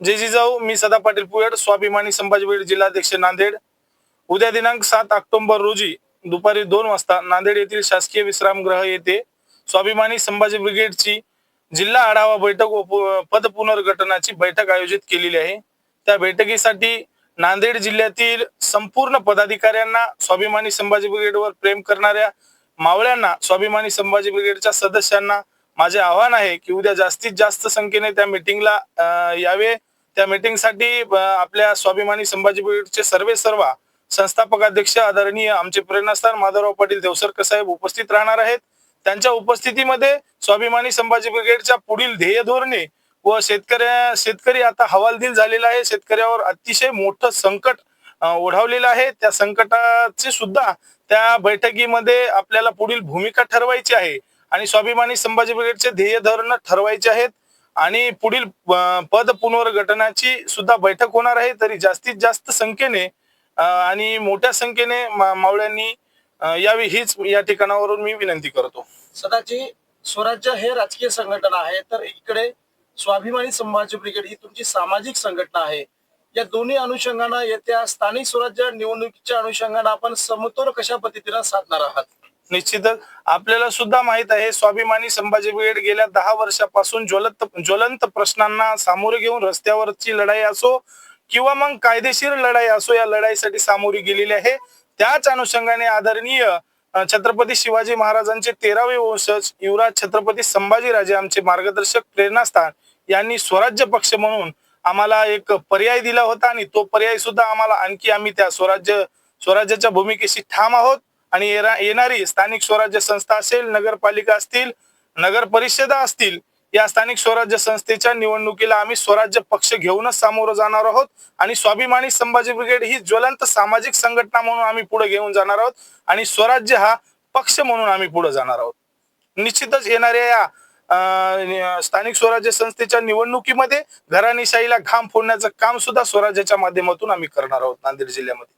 जय जिजाऊ मी सदा पाटील पुयड स्वाभिमानी संभाजी ब्रिगेड जिल्हाध्यक्ष नांदेड. उद्या दिनांक सात ऑक्टोबर रोजी दुपारी दोन वाजता नांदेड येथील शासकीय विश्रामगृह येथे स्वाभिमानी संभाजी ब्रिगेडची जिल्हा आढावा बैठक व पद पुनर्गठनाची बैठक आयोजित केलेली आहे. त्या बैठकीसाठी नांदेड जिल्ह्यातील संपूर्ण पदाधिकाऱ्यांना स्वाभिमानी संभाजी ब्रिगेडवर प्रेम करणाऱ्या मावळ्यांना स्वाभिमानी संभाजी ब्रिगेडच्या सदस्यांना माझे आव्हान आहे की उद्या जास्तीत जास्त संख्येने त्या मिटिंगला यावे. त्या मिटिंगसाठी आपल्या स्वाभिमानी संभाजी ब्रिगेडचे सर्वे सर्व संस्थापक अध्यक्ष आदरणीय आमचे प्रेरणास्थान माधवराव पाटील देवसरकर साहेब उपस्थित राहणार आहेत. त्यांच्या उपस्थितीमध्ये स्वाभिमानी संभाजी ब्रिगेडच्या पुढील ध्येय धोरणे व शेतकऱ्या शेतकरी आता हवालदिल झालेला आहे. शेतकऱ्यावर अतिशय मोठं संकट ओढावलेलं आहे. त्या संकटाची सुद्धा त्या बैठकीमध्ये आपल्याला पुढील भूमिका ठरवायची आहे. आणि स्वाभिमानी संभाजी ब्रिगेडचे ध्येय धोरण ठरवायचे आहेत. आणि पुढील पद पुनर्गठनाची सुद्धा बैठक होणार आहे. तरी जास्तीत जास्त संख्येने आणि मोठ्या संख्येने मा- मावळ्यांनी यावी हीच या ठिकाणावरून मी विनंती करतो. सदाची स्वराज्य हे राजकीय संघटना आहे. तर इकडे स्वाभिमानी संभाजी ब्रिगेड ही तुमची सामाजिक संघटना आहे. या दोन्ही अनुषंगानं येत्या स्थानिक स्वराज्य निवडणुकीच्या अनुषंगानं आपण समतोल कशा पद्धतीनं साधणार आहात? निश्चितच आपल्याला सुद्धा माहीत आहे स्वाभिमानी संभाजी ब्रिगेड गेल्या दहा वर्षापासून ज्वलंत ज्वलंत प्रश्नांना सामोरे घेऊन रस्त्यावरची लढाई असो किंवा मग कायदेशीर लढाई असो या लढाईसाठी सामोरी गेलेली आहे. त्याच अनुषंगाने आदरणीय छत्रपती शिवाजी महाराजांचे तेरावे वंशज युवराज छत्रपती संभाजीराजे आमचे मार्गदर्शक प्रेरणास्थान यांनी स्वराज्य पक्ष म्हणून आम्हाला एक पर्याय दिला होता आणि तो पर्याय सुद्धा आम्हाला आणखी आम्ही त्या स्वराज्य स्वराज्याच्या भूमिकेशी ठाम आहोत. आणि येणारी स्थानिक स्वराज्य संस्था असेल नगरपालिका असतील नगर परिषदा असतील या स्थानिक स्वराज्य संस्थेच्या निवडणुकीला आम्ही स्वराज्य पक्ष घेऊनच सामोरं जाणार आहोत. आणि स्वाभिमानी संभाजी ब्रिगेड ही ज्वलंत सामाजिक संघटना म्हणून आम्ही पुढे घेऊन जाणार आहोत. आणि स्वराज्य हा पक्ष म्हणून आम्ही पुढे जाणार आहोत. निश्चितच येणाऱ्या या स्थानिक स्वराज्य संस्थेच्या निवडणुकीमध्ये घराणीशाहीला घाम फोडण्याचं काम सुद्धा स्वराज्याच्या माध्यमातून आम्ही करणार आहोत नांदेड जिल्ह्यामध्ये.